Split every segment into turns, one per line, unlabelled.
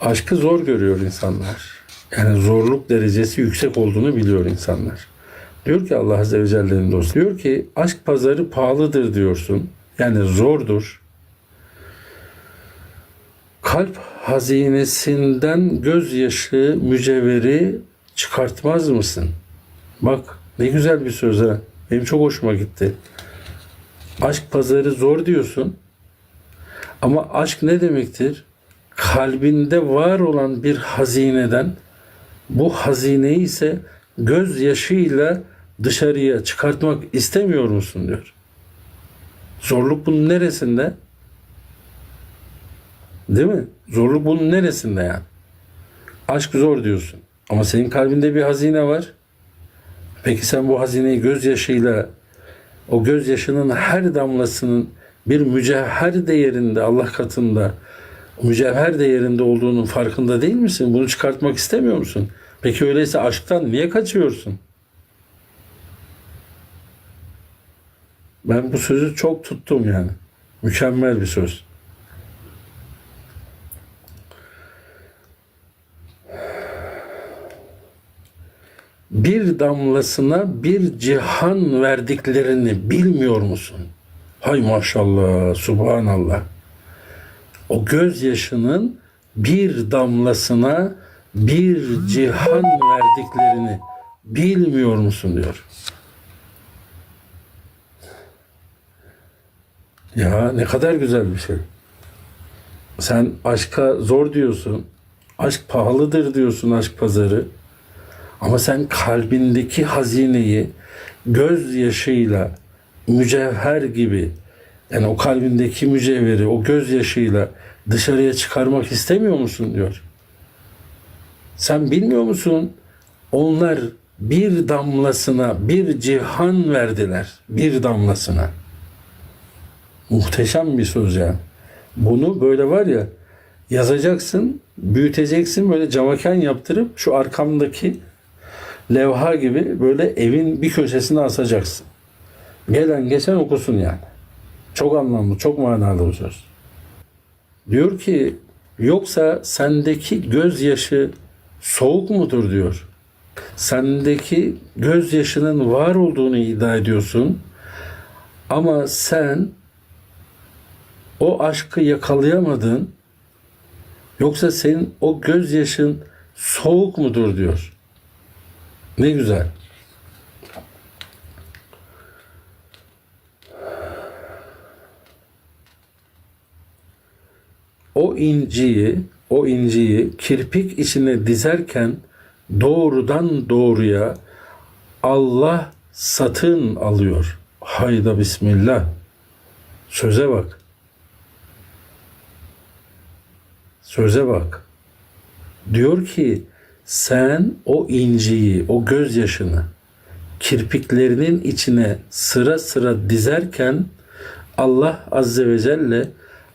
Aşkı zor görüyor insanlar. Yani zorluk derecesi yüksek olduğunu biliyor insanlar. Diyor ki Allah Azze ve Celle'nin dostu. Diyor ki aşk pazarı pahalıdır diyorsun. Yani zordur. Kalp hazinesinden gözyaşı mücevheri çıkartmaz mısın? Bak ne güzel bir söz ha. Benim çok hoşuma gitti. Aşk pazarı zor diyorsun. Ama aşk ne demektir? Kalbinde var olan bir hazineden bu hazineyi ise gözyaşıyla dışarıya çıkartmak istemiyor musun diyor. Zorluk bunun neresinde? Değil mi? Zorluk bunun neresinde yani? Aşk zor diyorsun. Ama senin kalbinde bir hazine var. Peki sen bu hazineyi gözyaşıyla o gözyaşının her damlasının bir mücevher değerinde Allah katında mücevher değerinde olduğunun farkında değil misin? Bunu çıkartmak istemiyor musun? Peki öyleyse aşktan niye kaçıyorsun? Ben bu sözü çok tuttum yani. Mükemmel bir söz. Bir damlasına bir cihan verdiklerini bilmiyor musun? Hay maşallah, subhanallah. O gözyaşının bir damlasına bir cihan verdiklerini bilmiyor musun diyor. Ya ne kadar güzel bir şey. Sen aşka zor diyorsun. Aşk pahalıdır diyorsun aşk pazarı. Ama sen kalbindeki hazineyi gözyaşıyla mücevher gibi yani o kalbindeki mücevheri o gözyaşıyla dışarıya çıkarmak istemiyor musun diyor. Sen bilmiyor musun? Onlar bir damlasına bir cihan verdiler. Bir damlasına. Muhteşem bir söz ya. Bunu böyle var ya yazacaksın, büyüteceksin böyle camaken yaptırıp şu arkamdaki levha gibi böyle evin bir köşesine asacaksın. Gelen geçen okusun yani. Çok anlamlı, çok manalı bu söz. Diyor ki yoksa sendeki gözyaşı soğuk mudur diyor. Sendeki gözyaşının var olduğunu iddia ediyorsun. Ama sen o aşkı yakalayamadın. Yoksa senin o gözyaşın soğuk mudur diyor. Ne güzel. O inciyi, o inciyi kirpik içine dizerken doğrudan doğruya Allah satın alıyor. Hayda bismillah. Söze bak. Söze bak. Diyor ki sen o inciyi, o gözyaşını kirpiklerinin içine sıra sıra dizerken Allah Azze ve Celle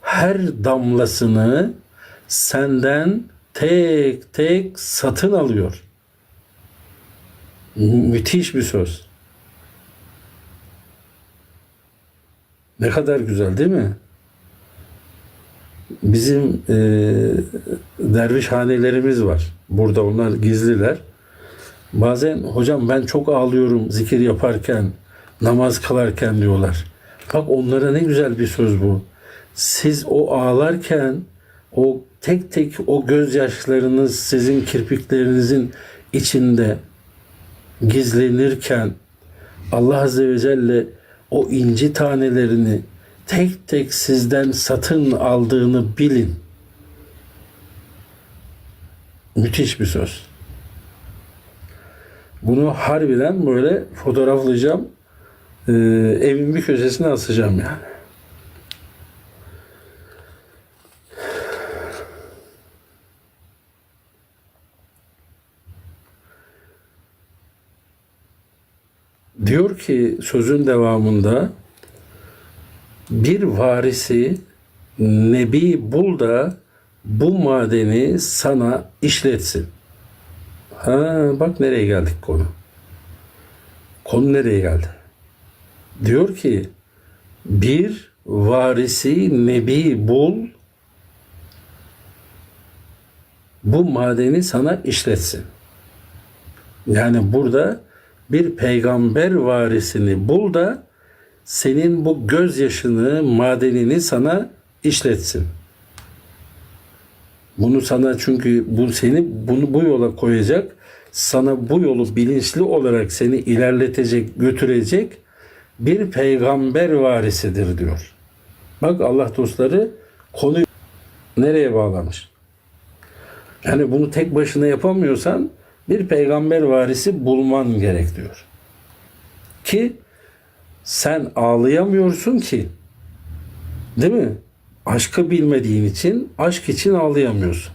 her damlasını senden tek tek satın alıyor. Mü- Müthiş bir söz. Ne kadar güzel değil mi? Bizim e, derviş hanelerimiz var. Burada onlar gizliler. Bazen hocam ben çok ağlıyorum zikir yaparken, namaz kılarken diyorlar. Bak onlara ne güzel bir söz bu. Siz o ağlarken o tek tek o gözyaşlarınız sizin kirpiklerinizin içinde gizlenirken Allah Azze ve Celle o inci tanelerini tek tek sizden satın aldığını bilin. Müthiş bir söz. Bunu harbiden böyle fotoğraflayacağım. Ee, evin bir köşesine asacağım yani. Diyor ki sözün devamında bir varisi nebi bul da bu madeni sana işletsin. Ha bak nereye geldik konu. Konu nereye geldi? Diyor ki bir varisi nebi bul bu madeni sana işletsin. Yani burada bir peygamber varisini bul da senin bu gözyaşını, madenini sana işletsin. Bunu sana çünkü bu seni bunu bu yola koyacak, sana bu yolu bilinçli olarak seni ilerletecek, götürecek bir peygamber varisidir diyor. Bak Allah dostları konuyu nereye bağlamış? Yani bunu tek başına yapamıyorsan bir peygamber varisi bulman gerek diyor. Ki sen ağlayamıyorsun ki. Değil mi? Aşkı bilmediğin için aşk için ağlayamıyorsun.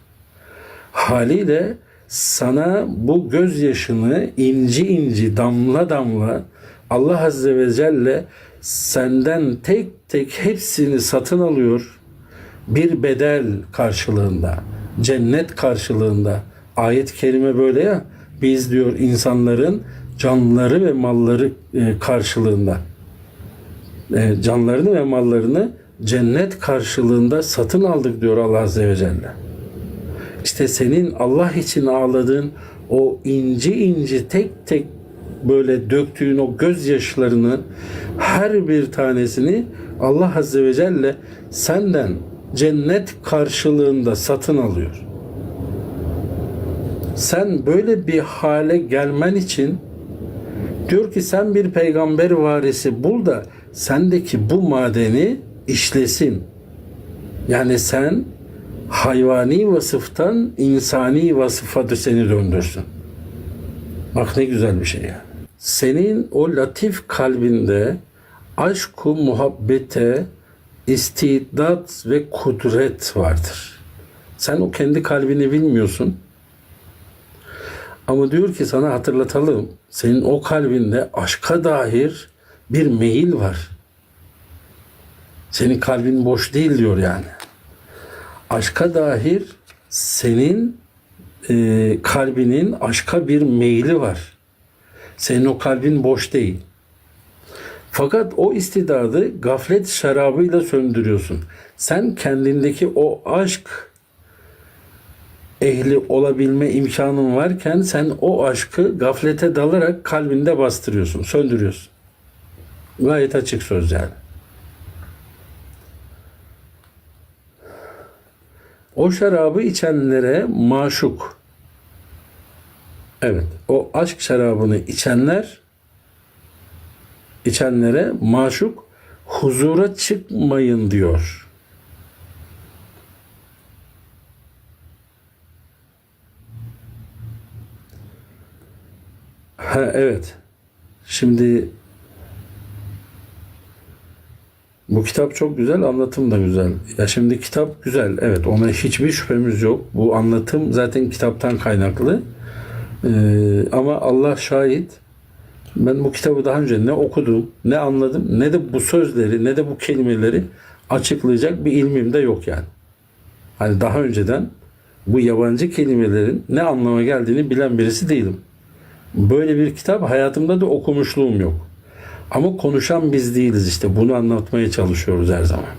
Haliyle sana bu gözyaşını inci inci damla damla Allah Azze ve Celle senden tek tek hepsini satın alıyor. Bir bedel karşılığında, cennet karşılığında. Ayet-i kerime böyle ya. Biz diyor insanların canları ve malları e, karşılığında e, canlarını ve mallarını cennet karşılığında satın aldık diyor Allah Azze ve Celle. İşte senin Allah için ağladığın o inci inci tek tek böyle döktüğün o gözyaşlarını her bir tanesini Allah Azze ve Celle senden cennet karşılığında satın alıyor. Sen böyle bir hale gelmen için diyor ki sen bir peygamber varisi bul da sendeki bu madeni işlesin. Yani sen hayvani vasıftan insani vasıfa seni döndürsün. Bak ne güzel bir şey yani. Senin o latif kalbinde aşku muhabbete istidat ve kudret vardır. Sen o kendi kalbini bilmiyorsun. Ama diyor ki sana hatırlatalım. Senin o kalbinde aşka dair bir meyil var. Senin kalbin boş değil diyor yani. Aşka dair senin e, kalbinin aşka bir meyli var. Senin o kalbin boş değil. Fakat o istidadı gaflet şarabıyla söndürüyorsun. Sen kendindeki o aşk ehli olabilme imkanın varken sen o aşkı gaflete dalarak kalbinde bastırıyorsun, söndürüyorsun. Gayet açık söz yani. O şarabı içenlere maşuk. Evet, o aşk şarabını içenler içenlere maşuk huzura çıkmayın diyor. Ha evet. Şimdi bu kitap çok güzel, anlatım da güzel. Ya şimdi kitap güzel, evet ona hiçbir şüphemiz yok. Bu anlatım zaten kitaptan kaynaklı. Ee, ama Allah şahit, ben bu kitabı daha önce ne okudum, ne anladım, ne de bu sözleri, ne de bu kelimeleri açıklayacak bir ilmim de yok yani. Hani daha önceden bu yabancı kelimelerin ne anlama geldiğini bilen birisi değilim. Böyle bir kitap hayatımda da okumuşluğum yok. Ama konuşan biz değiliz işte. Bunu anlatmaya çalışıyoruz her zaman.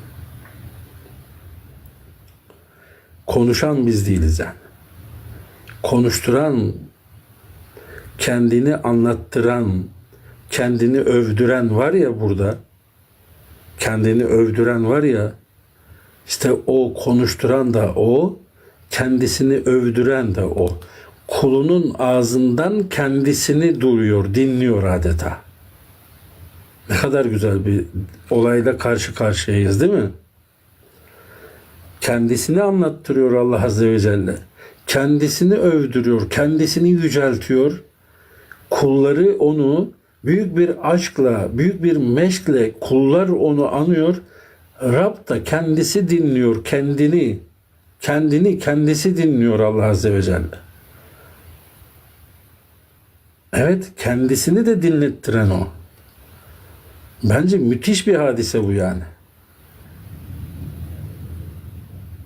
Konuşan biz değiliz yani. Konuşturan, kendini anlattıran, kendini övdüren var ya burada. Kendini övdüren var ya. İşte o konuşturan da o, kendisini övdüren de o. Kulunun ağzından kendisini duyuyor, dinliyor adeta. Ne kadar güzel bir olayla karşı karşıyayız değil mi? Kendisini anlattırıyor Allah Azze ve Celle. Kendisini övdürüyor, kendisini yüceltiyor. Kulları onu büyük bir aşkla, büyük bir meşkle kullar onu anıyor. Rab da kendisi dinliyor kendini. Kendini kendisi dinliyor Allah Azze ve Celle. Evet kendisini de dinlettiren o. Bence müthiş bir hadise bu yani.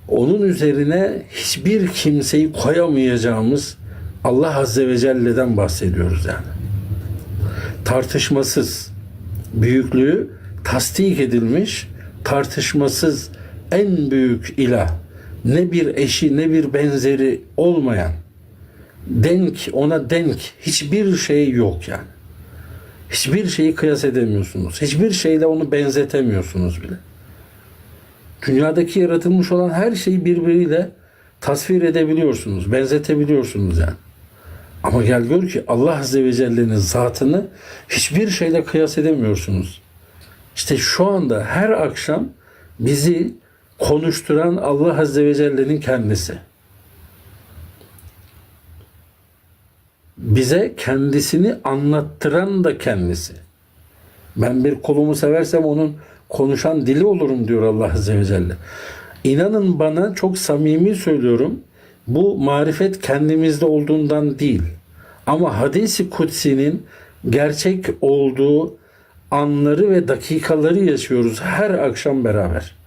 Onun üzerine hiçbir kimseyi koyamayacağımız Allah Azze ve Celle'den bahsediyoruz yani. Tartışmasız büyüklüğü tasdik edilmiş, tartışmasız en büyük ilah, ne bir eşi ne bir benzeri olmayan denk ona denk hiçbir şey yok yani. Hiçbir şeyi kıyas edemiyorsunuz. Hiçbir şeyle onu benzetemiyorsunuz bile. Dünyadaki yaratılmış olan her şeyi birbiriyle tasvir edebiliyorsunuz, benzetebiliyorsunuz yani. Ama gel gör ki Allah Azze ve Celle'nin zatını hiçbir şeyle kıyas edemiyorsunuz. İşte şu anda her akşam bizi konuşturan Allah Azze ve Celle'nin kendisi. Bize kendisini anlattıran da kendisi. Ben bir kulumu seversem onun konuşan dili olurum diyor Allah Azze ve Celle. İnanın bana çok samimi söylüyorum. Bu marifet kendimizde olduğundan değil. Ama hadisi kutsinin gerçek olduğu anları ve dakikaları yaşıyoruz her akşam beraber.